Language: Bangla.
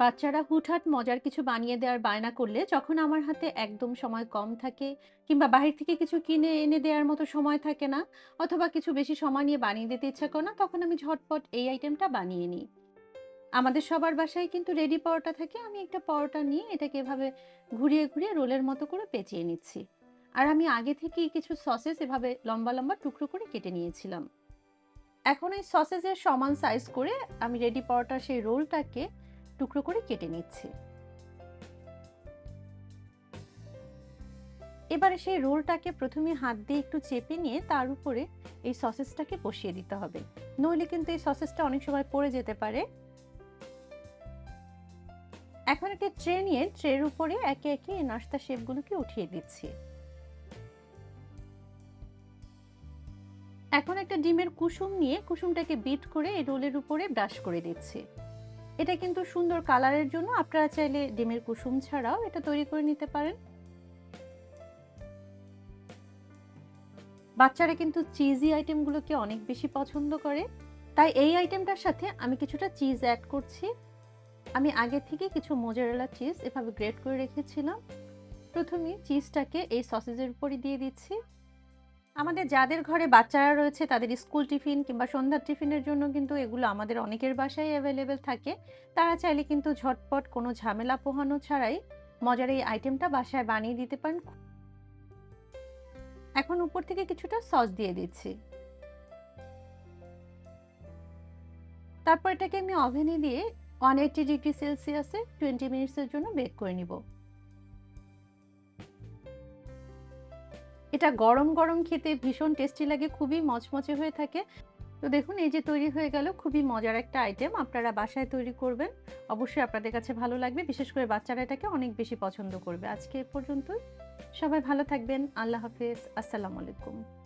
বাচ্চারা হুটহাট মজার কিছু বানিয়ে দেওয়ার বায়না করলে যখন আমার হাতে একদম সময় কম থাকে কিংবা বাহির থেকে কিছু কিনে এনে দেওয়ার মতো সময় থাকে না অথবা কিছু বেশি সময় নিয়ে বানিয়ে দিতে ইচ্ছা করে না, তখন আমি ঝটপট এই আইটেমটা বানিয়ে নিই। আমাদের সবার বাসায় কিন্তু রেডি পরোটা থাকে, আমি একটা পরোটা নিয়ে এটাকে এভাবে ঘুরিয়ে ঘুরিয়ে রোলের মতো করে পেঁচিয়ে নিচ্ছি। আর আমি আগে থেকেই কিছু সসেস এভাবে লম্বা লম্বা টুকরো করে কেটে নিয়েছিলাম। এখন এই সসেজের সমান সাইজ করে আমি রেডি পরোটার সেই রোলটাকে টুকরো করে কেটে নিচ্ছি। এবারে সেই রোলটাকে প্রথমে হাত দিয়ে একটু চেপে নিয়ে তার উপরে এই সসেসটাকে বসিয়ে দিতে হবে। নইলে কিন্তু এই সসেসটা অনেক সময় পড়ে যেতে পারে। এখন একটা ট্রে নিয়ে ট্রের উপরে একে একে এই নাস্তা শেপগুলোকে উঠিয়ে দিচ্ছি। এখন একটা ডিমের কুসুম নিয়ে কুসুমটাকে বিট করে এই রোলের উপরে ব্রাশ করে দিচ্ছি। এটা কিন্তু সুন্দর কালারের জন্য আপনারা চাইলে ডিমের কুসুম ছাড়াও এটা তৈরি করে নিতে পারেন। বাচ্চারা কিন্তু চিজি আইটেমগুলোকে অনেক বেশি পছন্দ করে। তাই এই আইটেমটার সাথে আমি কিছুটা চিজ অ্যাড করছি। আমি আগে থেকে কিছু মোজারেলা চিজ এভাবে গ্রেট করে রেখেছিলাম। প্রথমে চিজটাকে এই সসেজের উপরই দিয়ে দিচ্ছি। আমাদের যাদের ঘরে বাচ্চারা রয়েছে, তাদের স্কুল টিফিন কিংবা সন্ধ্যার টিফিনের জন্য কিন্তু এগুলো আমাদের অনেকের বাসায় অ্যাভেলেবেল থাকে। তারা চাইলে কিন্তু ঝটপট কোনো ঝামেলা পোহানো ছাড়াই মজার এই আইটেমটা বাসায় বানিয়ে দিতে পারেন। এখন উপর থেকে কিছুটা সস দিয়ে দিচ্ছি। তারপর এটাকে আমি ওভেনে দিয়ে ওয়ান এইটি ডিগ্রি সেলসিয়াসে টোয়েন্টি মিনিটসের জন্য বেক করে নিব। এটা গরম গরম খেতে ভীষণ টেস্টি লাগে, খুবই মচমচে হয়ে থাকে। তো দেখুন, এই যে তৈরি হয়ে গেল, খুবই মজার একটা আইটেম আপনারা বাসায় তৈরি করবেন। অবশ্যই আপনাদের কাছে ভালো লাগবে। বিশেষ করে বাচ্চারা এটাকে অনেক বেশি পছন্দ করবে। আজকে এ পর্যন্তই। সবাই ভালো থাকবেন। আল্লাহ হাফেজ। আসসালামু আলাইকুম।